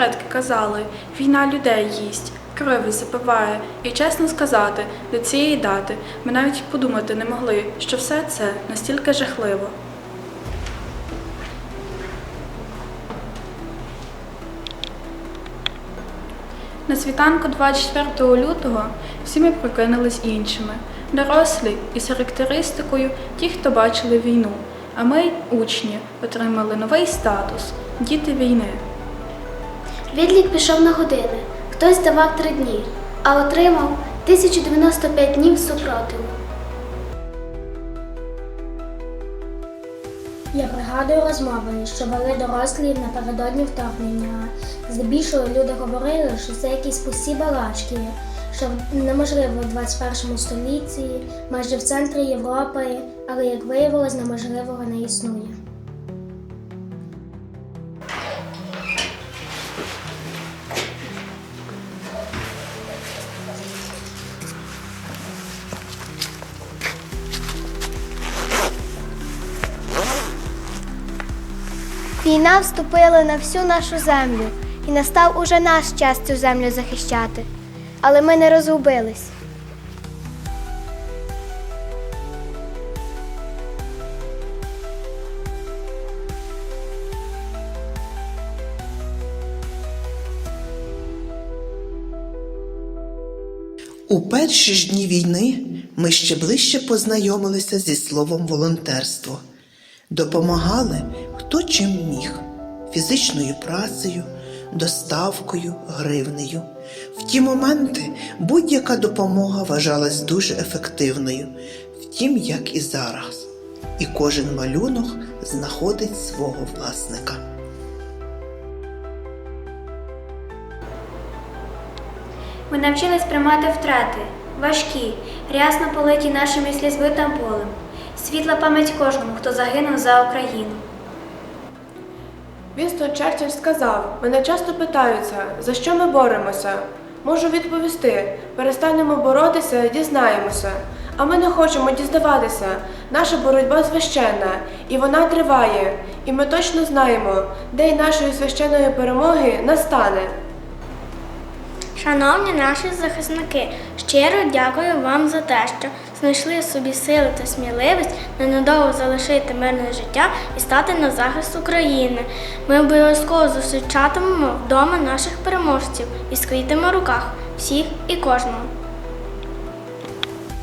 предки казали, війна людей їсть, крові запиває, і чесно сказати, до цієї дати ми навіть подумати не могли, що все це настільки жахливо. На світанку 24 лютого всі ми прокинулись іншими. Дорослі із характеристикою ті, хто бачили війну. А ми, учні, отримали новий статус діти війни. Відлік пішов на години, хтось давав три дні, а отримав 1095 днів супротиву. Я пригадую розмови, що вели дорослі напередодні вторгнення. Здебільшого люди говорили, що це якісь пусті балачки, що неможливо в 21 столітті, майже в центрі Європи, але як виявилось, неможливого не існує. Війна вступила на всю нашу землю, і настав уже наш час цю землю захищати. Але ми не розгубились. У перші ж дні війни ми ще ближче познайомилися зі словом волонтерство. Допомагали хто чим міг фізичною працею, доставкою, гривнею. В ті моменти будь-яка допомога вважалась дуже ефективною, втім, як і зараз. І кожен малюнок знаходить свого власника. Ми навчились приймати втрати, важкі, рясно политі нашими слізьми та болем. Світла пам'ять кожному, хто загинув за Україну. Вінстон Черчилль сказав: мене часто питаються, за що ми боремося. Можу відповісти: перестанемо боротися, дізнаємося. А ми не хочемо дізнаватися. Наша боротьба священна, і вона триває. І ми точно знаємо, день нашої священної перемоги настане. Шановні наші захисники, щиро дякую вам за те, що знайшли собі сили та сміливість ненадовго залишити мирне життя і стати на захист України. Ми обов'язково зустрічатимемо вдома наших переможців квітами в руках, всіх і кожного.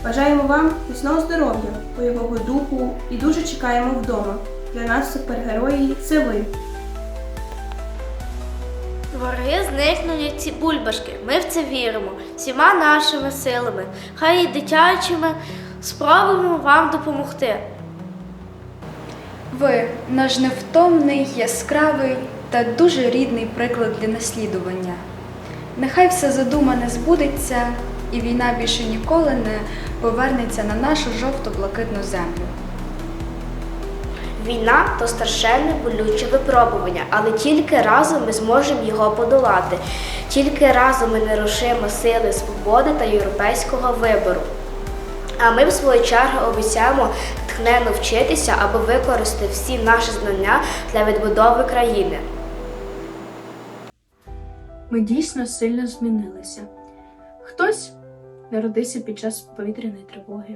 Бажаємо вам міцного здоров'я, бойового духу і дуже чекаємо вдома. Для нас супергерої це ви. Вороги зникнуть ці бульбашки. Ми в це віримо всіма нашими силами. Хай і дитячими спробуємо вам допомогти. Ви наш невтомний, яскравий та дуже рідний приклад для наслідування. Нехай все задумане збудеться, і війна більше ніколи не повернеться на нашу жовто-блакитну землю. Війна то страшенне болюче випробування, але тільки разом ми зможемо його подолати. Тільки разом ми нерушимо сили свободи та європейського вибору. А ми, в свою чергу, обіцяємо тхненно вчитися, аби використати всі наші знання для відбудови країни. Ми дійсно сильно змінилися. Хтось народився під час повітряної тривоги,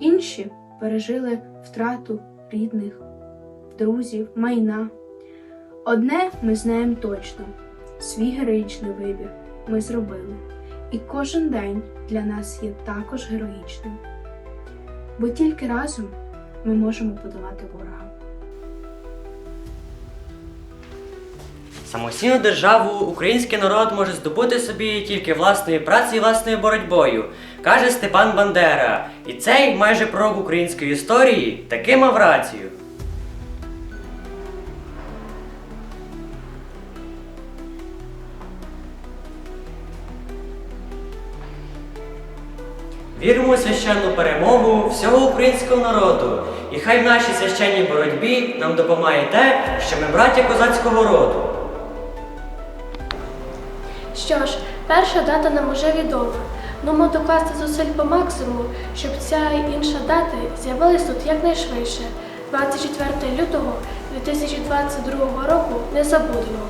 інші пережили втрату рідних, друзів, майна. Одне ми знаємо точно: свій героїчний вибір ми зробили, і кожен день для нас є також героїчним. Бо тільки разом ми можемо подолати ворога. Самостійну державу український народ може здобути собі тільки власною працею і власною боротьбою, каже Степан Бандера. І цей майже пророк української історії таки мав рацію. Віримо у священну перемогу всього українського народу, і хай в нашій священній боротьбі нам допомагає те, що ми браття козацького роду. Що ж, перша дата нам уже відома. Нумо докласти зусиль по максимуму, щоб ця і інша дати з'явились тут якнайшвидше. 24 лютого 2022 року не забудемо.